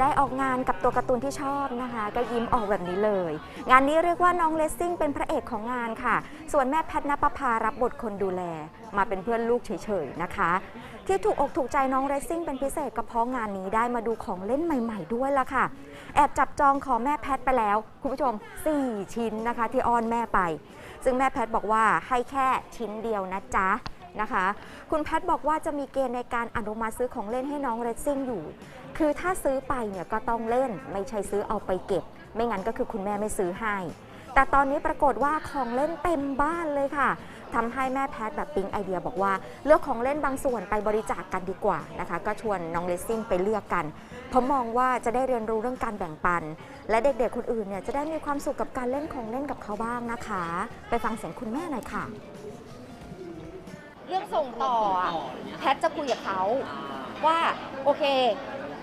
ได้ออกงานกับตัวการ์ตูนที่ชอบนะคะ ก็ยิ้มออกแบบนี้เลย งานนี้เรียกว่าน้องเลสซิ่งเป็นพระเอกของงานค่ะ ส่วนแม่แพทนปภารับบทคนดูแล มาเป็นเพื่อนลูกเฉยๆนะคะ ที่ถูกอกถูกใจน้องเรซซิ่งเป็นพิเศษก็เพราะงานนี้ได้มาดูของเล่นใหม่ ๆ ด้วยล่ะค่ะ แอบจับจองของแม่แพทไปแล้ว คุณผู้ชม 4 ชิ้นนะคะ ที่อ้อนแม่ไป ซึ่งแม่แพทบอกว่าให้แค่ชิ้นเดียวนะจ๊ะนะคะ คุณแพทบอกว่าจะมีเกณฑ์ในการอนุมัติซื้อของเล่นให้น้องเรซซิ่งอยู่ คือถ้าซื้อไปเนี่ยก็ต้องเล่นไม่ใช่ซื้อเอาไปเก็บ ไม่งั้นก็คือคุณแม่ไม่ซื้อให้ แต่ตอนนี้ปรากฏว่าของเล่นเต็มบ้านเลยค่ะทำให้แม่แพทย์แบบปิ๊งไอเดียบอกว่า เลือกของเล่นบางส่วนไปบริจาคกันดีกว่านะคะ ก็ชวนน้องเลสซิ่งไปเลือกกัน เพราะมองว่าจะได้เรียนรู้เรื่องการแบ่งปัน และเด็กๆคนอื่นเนี่ยจะได้มีความสุขกับการเล่นของเล่นกับเขาบ้างนะคะ ไปฟังเสียงคุณแม่หน่อยค่ะ เรื่องส่งต่ออะแพทจะคุยกับเขาว่าโอเค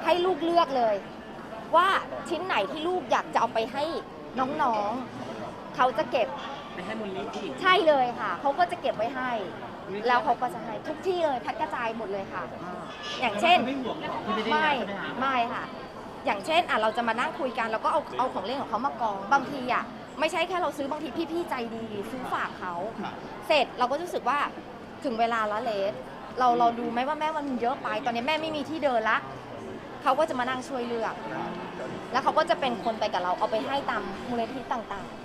ให้ลูกเลือกเลย ว่าชิ้นไหนที่ลูกอยากจะเอาไปให้น้องๆ เขาจะเก็บไปให้มูลนิธิใช่เลยค่ะ เขาก็จะเก็บไว้ให้ แล้วเขาก็จะให้ทุกที่เลยแพทกระจายหมดเลยค่ะ อย่างเช่น ไม่ห่วงหรอกที่ไม่ได้ไม่ใช่ไหมคะไม่ค่ะ อย่างเช่นอะเราจะมานั่งคุยกันแล้วก็เอาเอาของเล่นของเขามากองบางทีอะไม่ใช่แค่เราซื้อบางทีพี่ๆใจดี ซื้อฝากเขา เสร็จเราก็รู้สึกว่าถึงเวลาแล้วเลสเราเราดูไหมว่าแม่มันเยอะไป ตอนนี้แม่ไม่มีที่เดินละ เขาก็จะมานั่งช่วยเลือก แล้วเขาก็จะเป็นคนไปกับเราเอาไปให้ตามมูลนิธิต่างๆ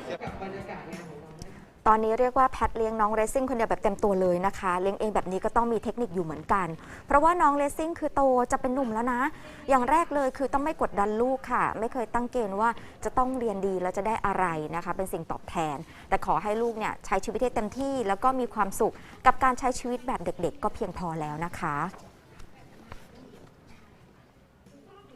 ตอนนี้เรียกว่าแพทเลี้ยงน้องเรซซิ่งคนเดียวแบบเต็มตัวเลยนะคะ เลี้ยงเองแบบนี้ก็ต้องมีเทคนิคอยู่เหมือนกัน เพราะว่าน้องเรซซิ่งคือโตจะเป็นหนุ่มแล้วนะ อย่างแรกเลยคือต้องไม่กดดันลูกค่ะ ไม่เคยตั้งเกณฑ์ว่าจะต้องเรียนดีแล้วจะได้อะไรนะคะ เป็นสิ่งตอบแทน แต่ขอให้ลูกเนี่ยใช้ชีวิตให้เต็มที่ แล้วก็มีความสุขกับการใช้ชีวิตแบบเด็ก ๆ ก็เพียงพอแล้วนะคะ